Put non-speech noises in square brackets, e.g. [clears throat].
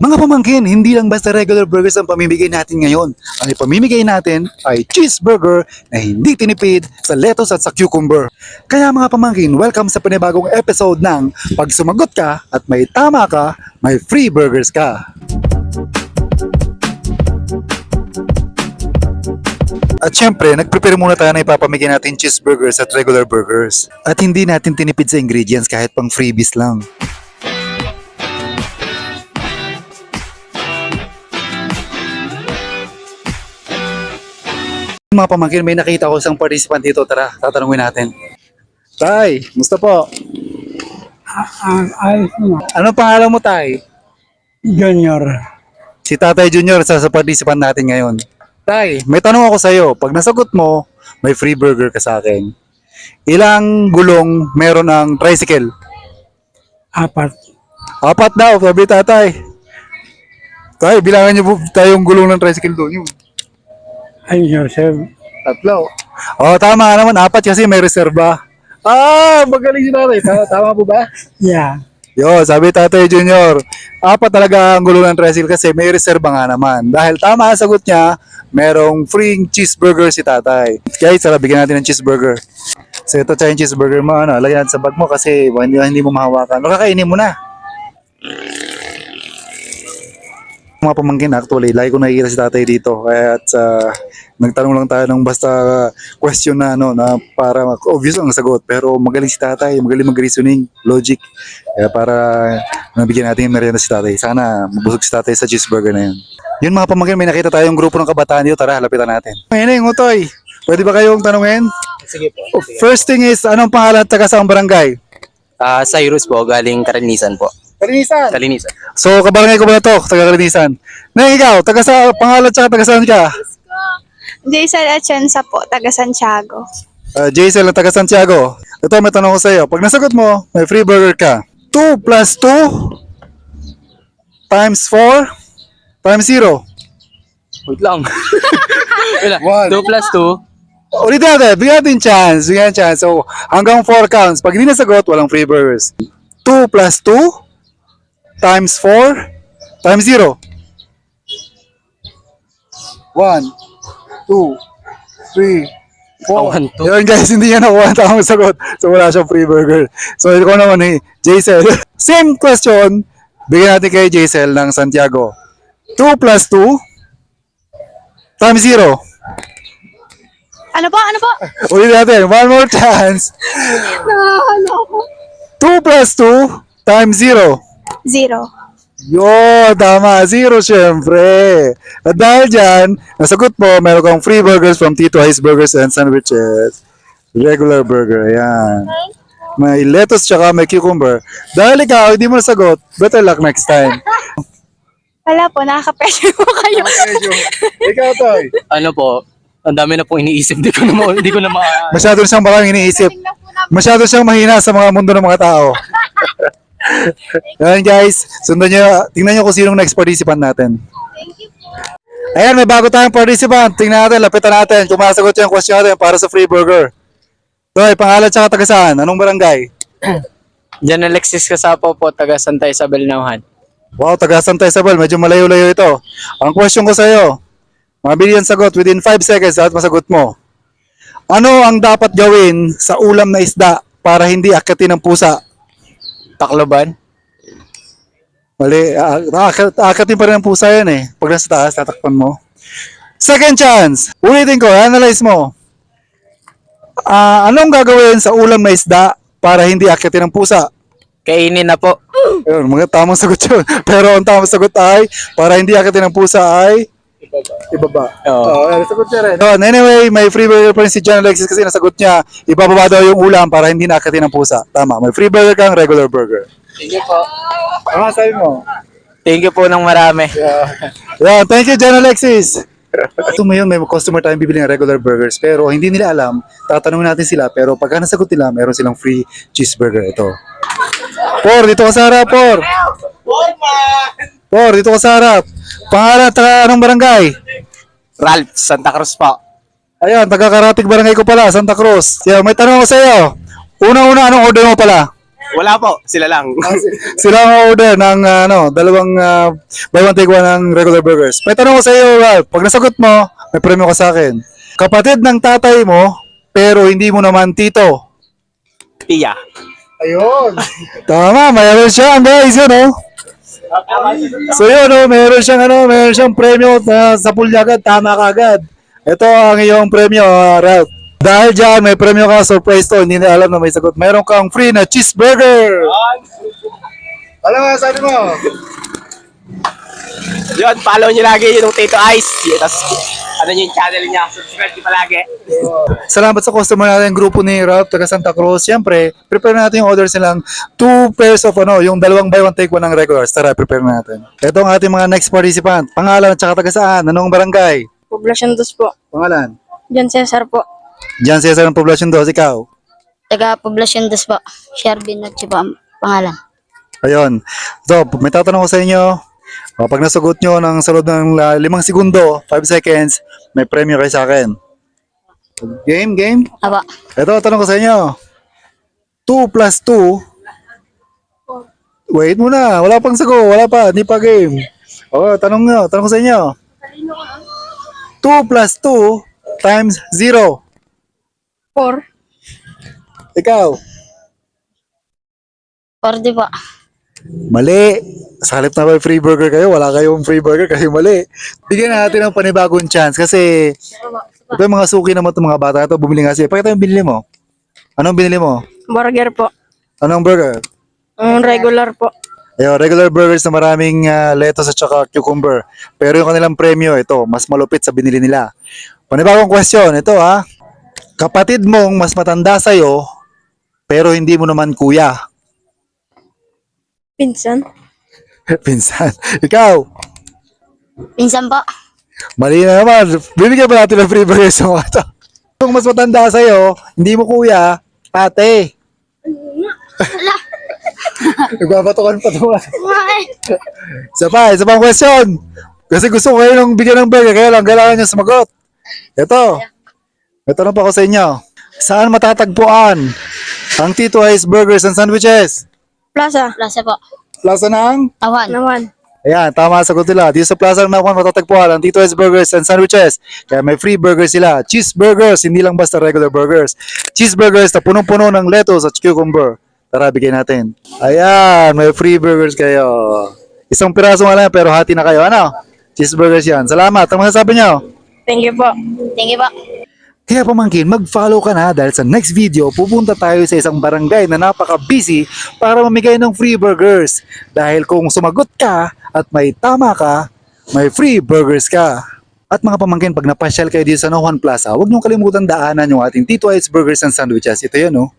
Mga pamangkin, hindi lang basta regular burgers ang pamimigay natin ngayon. Ang ipamimigay natin ay cheeseburger na hindi tinipid sa lettuce at sa cucumber. Kaya mga pamangkin, welcome sa panibagong episode ng Pag sumagot ka at may tama ka, may free burgers ka. At syempre, nag-prepare muna tayo na ipapamigay natin cheeseburgers at regular burgers. At hindi natin tinipid sa ingredients kahit pang freebies lang. Mga pamangkin, may nakita ko isang participant dito. Tara, tatanungin natin. Tay, musta po? Ang ayos mo. Anong pangalan mo, Tay? Junior. Si Tatay Junior sa, sa participant natin ngayon. Tay, may tanong ako sa'yo. Pag nasagot mo, may free burger ka sa akin. Ilang gulong meron ng tricycle? Apat. Apat daw, sabi tatay. Tay, bilangan niyo po tayong gulong ng tricycle doon. Yung Ay, Joseph. tatlo. Oh, tama naman. Apat kasi may reserba. Ah, magaling si tatay. Tama, tama po ba? Yeah. Yo, sabi tatay Junior, apat talaga ang gulong ng tricycle kasi may reserba nga naman. Dahil tama ang sagot niya, merong free cheeseburger si tatay. Guys, tara, bigyan natin ng cheeseburger. So ito tayo yung cheeseburger mo, ano, lagyan natin sa bag mo kasi hindi, hindi mo mahawakan. O kakainin mo na. Mga pamangkin, actually, lagi ko nakikita si tatay dito. Kaya at uh, nagtanong lang tayo ng basta question na, ano, na para obvious ang sagot. Pero magaling si tatay, magaling mag-reasoning, logic. Kaya para nabigyan natin yung merienda si tatay. Sana mabusog si tatay sa cheeseburger na yun. Yun mga pamangkin, may nakita tayong grupo ng kabataan dito. Tara, lapitan natin. Ngayon yung utoy. Pwede ba kayong tanungin? Sige po. Oh, First thing is, anong pangalan at taga saang barangay? Ah, Cyrus po, galing Karinisan po. Kalinisan. Kalinisan. So, kabarangay ko ba na to? Taga Kalinisan. Na ikaw, taga sa pangalan tsaka taga saan ka? Jason Atienza po, taga Santiago. Uh, Jaisel na taga Santiago. Ito, may tanong ko sa iyo. Pag nasagot mo, may free burger ka. 2 plus 2 times 4 times 0. Wait lang. [laughs] Wait lang. One. 2 plus 2. Ulitin natin, bigyan natin chance, bigyan natin chance. So, hanggang 4 counts. Pag hindi nasagot, walang free burgers. 2 plus 2 times 4 times 0. 1, 2, 3, 4. Ah, one, two. Yun guys, hindi niya nakuha ang tamang sagot. So, wala siyang free burger. So, ito naman eh, Jaisel. [laughs] Same question. Bigyan natin kay Jaisel ng Santiago. 2 plus 2 times 0. Ano po? Ano po? [laughs] Ulit natin. One more chance. [laughs] Ano ako? 2 plus 2 times 0. Zero. Yo, tama. Zero syempre. At dahil dyan, nasagot mo, meron kang free burgers from Tito Ice Burgers and Sandwiches. Regular burger, ayan. May lettuce tsaka may cucumber. Dahil ikaw, hindi mo nasagot, better luck next time. [laughs] Wala po, nakaka-pressure po kayo. ikaw, Toy. Ano po, ang dami na pong iniisip. Di ko na, ma- di ko na ma... Masyado siyang maraming iniisip. Po. Masyado siyang mahina sa mga mundo ng mga tao. [laughs] Yan guys, sundan nyo, tingnan nyo kung sinong next participant natin. Thank you po. Ayan, may bago tayong participant. Tingnan natin, lapitan natin. Kung masagot yung question natin para sa free burger. Toy, pangalan tsaka taga saan? Anong barangay? [clears throat] Diyan Alexis Kasapo po, taga Santa Isabel Nauhan. Wow, taga Santa Isabel. Medyo malayo-layo ito. Ang question ko sa iyo, mabili ang sagot within 5 seconds at masagot mo. Ano ang dapat gawin sa ulam na isda para hindi akitin ng pusa? Tacloban. Mali, ah, aakat- aakatin pa rin ng pusa yan eh. Pag nasa taas, tatakpan mo. Second chance. Ulitin ko, analyze mo. Ah, anong gagawin sa ulam na isda para hindi akitin ng pusa? Kainin na po. Ayun, mga tamang sagot yun. [laughs] Pero ang tamang sagot ay, para hindi akitin ng pusa ay, ibaba. Oo. Oo, oh, sagot niya rin. Yun, anyway, may free burger pa rin si John Alexis kasi nasagot niya, ibababa daw yung ulam para hindi nakatin ng pusa. Tama, may free burger kang regular burger. Thank you po. Ano sabi mo? Thank you po ng marami. Yeah, thank you, John Alexis. Ito ngayon, may customer tayong bibili ng regular burgers pero hindi nila alam. Tatanungin natin sila pero pagka nasagot nila, meron silang free cheeseburger. Ito. Por, dito ka sa harap, Por. Por, dito ka sa harap. Pangalan, taga anong barangay? Ralph, Santa Cruz po. Ayan, taga Karatig Barangay ko pala, Santa Cruz. Yeah, may tanong ako sa iyo. Una-una, anong order mo pala? Wala po, sila lang. Sila ang order ng ah, ano, dalawang ah, buy one take one ng regular burgers. May tanong ko sa iyo, Ralph. Pag nasagot mo, may premyo ka sa akin. Kapatid ng tatay mo, pero hindi mo naman tito. Tiya. Ayun. [laughs] Tama, mayroon siya, guys, yun, oh. So yun, oh, meron siyang ano, meron siyang premyo na sa niya agad, tama ka agad. Ito ang iyong premyo, ah, Ralph. Dahil dyan, may premyo ka, surprise to, hindi na alam na may sagot. Meron kang free na cheeseburger. Alam mo, sabi mo? Yun, follow nyo lagi yung Tito Ice. Tas, ano yung channel niya. Subscribe nyo palagi. Salamat sa customer natin, grupo ni Ralph, taga Santa Cruz. Siyempre, prepare natin yung orders nilang two pairs of ano, yung dalawang buy one take one ng regulars. Tara, prepare natin. Ito ang ating mga next participant. Pangalan at saka taga saan? Anong barangay? Poblasyon dos po. Pangalan? John Cesar po. Diyan Cesar ng Poblacion 2, ikaw. Taga Poblasyon dos po. Shervin po ang pangalan. Ayun. So, may tatanong ko sa inyo. O, pag nasagot nyo ng sa loob ng la- limang segundo, 5 seconds, may premyo kayo sa akin. Game, game? Aba. Ito, tanong ko sa inyo. 2 plus 2. Wait muna, wala pang sago, wala pa, hindi pa game. O, tanong nyo, tanong ko sa inyo. 2 plus 2 times 0. 4. Ikaw, 40 po. Mali. Sa halip na may free burger kayo, wala kayong free burger kasi mali. Bigyan natin ng panibagong chance kasi ito yung mga suki naman itong mga bata ito, bumili nga siya. Pakita yung binili mo. Anong binili mo? Burger po. Anong burger? Ang regular po. Ayun, regular burgers na maraming ah, lettuce at saka cucumber. Pero yung kanilang premyo, ito, mas malupit sa binili nila. Panibagong question, ito ha. Kapatid mong mas matanda sa'yo, pero hindi mo naman kuya. Pinsan. [laughs] Pinsan. Ikaw, Pinsan po. mali na naman. Bibigyan ba natin ng free burgers sa mga to? Kung mas matanda sa'yo, hindi mo kuya, ate. [laughs] Nagbabatokan pa ito. Isa pa, isa pang question. Kasi gusto ko kayo ng bigyan ng burger, kaya lang kailangan nyo sumagot. Ito. May tanong pa ako sa inyo. Saan matatagpuan ang Tito Ice Burgers and Sandwiches? Plaza. Plaza po. Plaza ng? Tawan. Nawan. Ayan, tama ang sagot nila. Dito sa Plaza ng Nakuan matatagpuan ang Tito Ice Burgers and Sandwiches. Kaya may free burgers sila. Cheeseburgers, hindi lang basta regular burgers. Cheeseburgers na punong-puno ng lettuce at cucumber. Tara, bigyan natin. Ayan, may free burgers kayo. Isang piraso nga lang pero hati na kayo. Ano? Cheeseburgers yan. Salamat. Ang masasabi nyo? Thank you po. Thank you po. Kaya pamangkin, mag-follow ka na dahil sa next video, pupunta tayo sa isang barangay na napaka-busy para mamigay ng free burgers. Dahil kung sumagot ka at may tama ka, may free burgers ka. At mga pamangkin, pag napasyal kayo dito sa Nohan Plaza, huwag niyong kalimutan daanan yung ating Tito Ice Burgers and Sandwiches. Ito yun, oh.